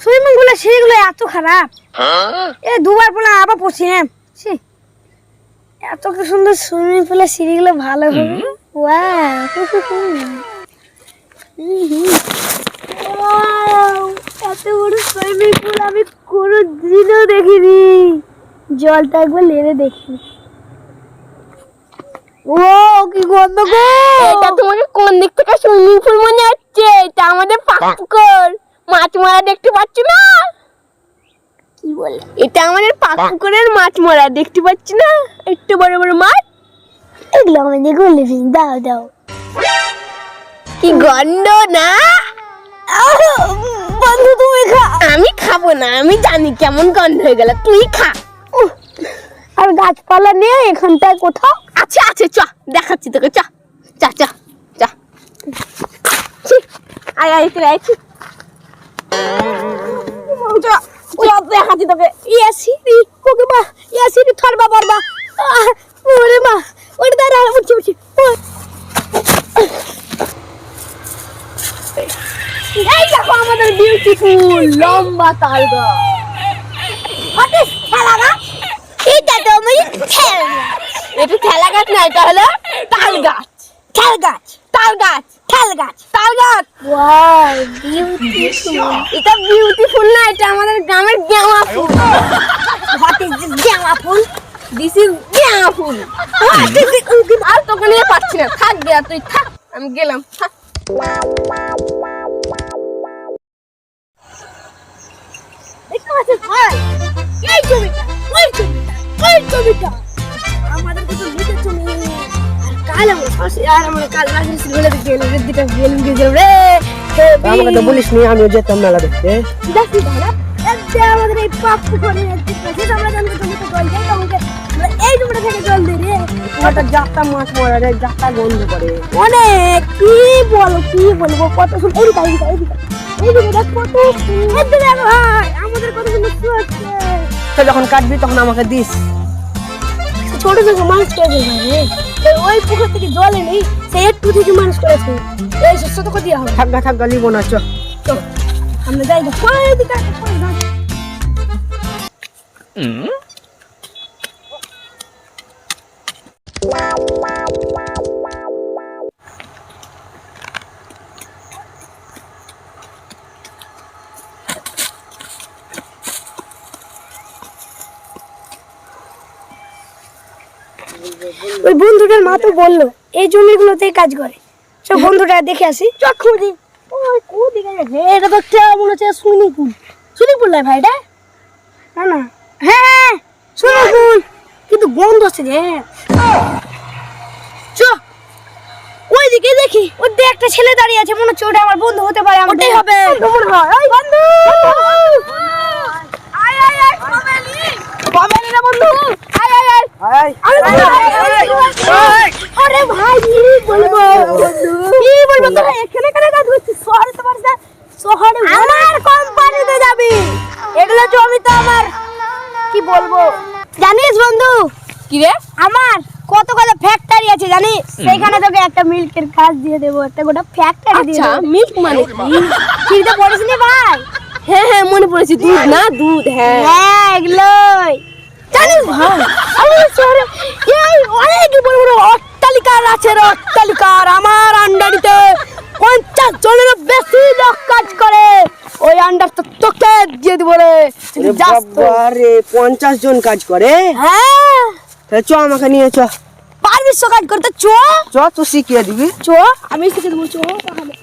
Swimming পুলের সিঁড়িগুলো এত খারাপ। এ দুবার আবার পড়ছি হ্যাঁ? এত কি সুন্দর সুইমিং পুলের সিঁড়িগুলো ভালো হবে! এত বড় সুইমিং পুল আমি কোনো দিনও দেখিনি। জলটা একবার লেরে দেখি। ও কি গন্ধ গো! এটা তোমাকে কোন দিক থেকে সুইমিং পুল মনে হচ্ছে? এটা আমাদের পাকুকর মাছ মারা দেখতে পাচ্ছ না? কি বলে? এটা আমাদের পাকুকরের মাছ মারা দেখতে পাচ্ছ না? একটু বড় বড় মাছ। এগুলো আমাদের গুলি ফিস দাও দাও। কি গন্ধ না? বন্ধু তুমি খা। আমি খাব না আমি জানি কেমন গন্ধ হয়ে গেল। তুই খা। আর গাছপালা নেই এখানটায় কোথাও? আছে আছে, চ, দেখাচ্ছি তোকে, চ, চা চা, চ। দেখাচ্ছি তোকে। মা দাঁড়া আমাদের বিউটিফুল লম্বা তাল হাতে খেলা গাছ এটা তো আমি খেল এটা ঠেলা গাছ না এটা হলো তাল গাছ খেল গাছ তাল গাছ খেল গাছ তাল গাছ ওয়াও বিউটিফুল এটা বিউটিফুল না এটা আমাদের গ্রামের গেওয়া ফুল। হোয়াট ইজ দিস জামা ফুল? দিস ইজ গেওয়া ফুল। আর তোকে নিয়ে পাচ্ছি না। থাক গিয়া তুই থাক। আমি গেলাম থাক। এই ছবিটা ওই আমাদের কিছু কাল আমার শাশি আর আমার কাল রাজের সিগুলো দেখে এলো দিটা বেলুন দিয়ে রে আমাকে তো বলিস নি আমিও যেতাম মেলা দেখতে। দেখি ভালো আমাদের এই পাপ পুকুরে আমরা জানতে তুমি তো জল দেই তোমাকে এই জমিটা থেকে জল দিই রে। ওটা যাত্রা মাছ মরা যায় যাত্রা গন্ধ করে। অনেক। কি বলো কি বলব কত সুন্দর। এই দিকে এই দিকে এই দিকে কত সুন্দর। আমাদের কত সুন্দর তো যখন কাটবি তখন আমাকে দিস। ছোট থেকে মানুষ করেছে ওই পুকুর থেকে জল এনে সে একটু থেকে মানুষ করেছে। এই শস্য তোকে দেওয়া হবে। থাকা থাকা লিবো না চ। আমরা যাই তো ওই বন্ধুটার মা তো বলল এই জমিগুলোতেই কাজ করে। সব বন্ধুটা দেখে আসি। খুঁজি। ওই গেছে এটা তো একটা মনে হচ্ছে সুইমিং পুল। সুইমিং পুল নয় ভাই এটা? না না। হ্যাঁ সুইমিং পুল। কিন্তু বন্ধ আছে যে চ ওই দিকে দেখি ওই একটা ছেলে দাঁড়িয়ে আছে মনে হচ্ছে ওটা আমার বন্ধু হতে পারে আমার হবে। মনে হয় বন্ধু আয় আয় আয় কমেলি কমেলি না বন্ধু আয় আয় আয় আয় আরে ভাই কি বলব কি বলব তোরা এখানে কেন কাজ করছিস শহরে তো শহরে আমার কোম্পানিতে যাবি এগুলো জমি তো আমার কি বলব জানিস বন্ধু কি রে আমার কত কত ফ্যাক্টরি আছে জানিস সেখানে তোকে একটা মিল্কের কাজ দিয়ে দেবো একটা গোটা ফ্যাক্টরি দিয়ে আচ্ছা মিল্ক মানে ঠিক তো পড়িসনি ভাই হ্যাঁ হ্যাঁ মনে পড়েছে দুধ না দুধ হ্যাঁ হ্যাঁ এগুলোই জানিস ভাই আমাদের শহরে এই অনেক বড় বড় অট্টালিকার আছে রে অট্টালিকার আমার আন্ডারিতে। পঞ্চাশ জনের বেশি লোক কাজ করে। ওই আন্ডার তো তোকে দিয়ে দিব রে। বাবারে পঞ্চাশ জন কাজ করে? হ্যাঁ। চ আমাকে নিয়ে চ। পারবিস তো কাজ করতে চো। চ তুই শিখিয়ে দিবি। চো আমি শিখে দেবো চো তাহলে।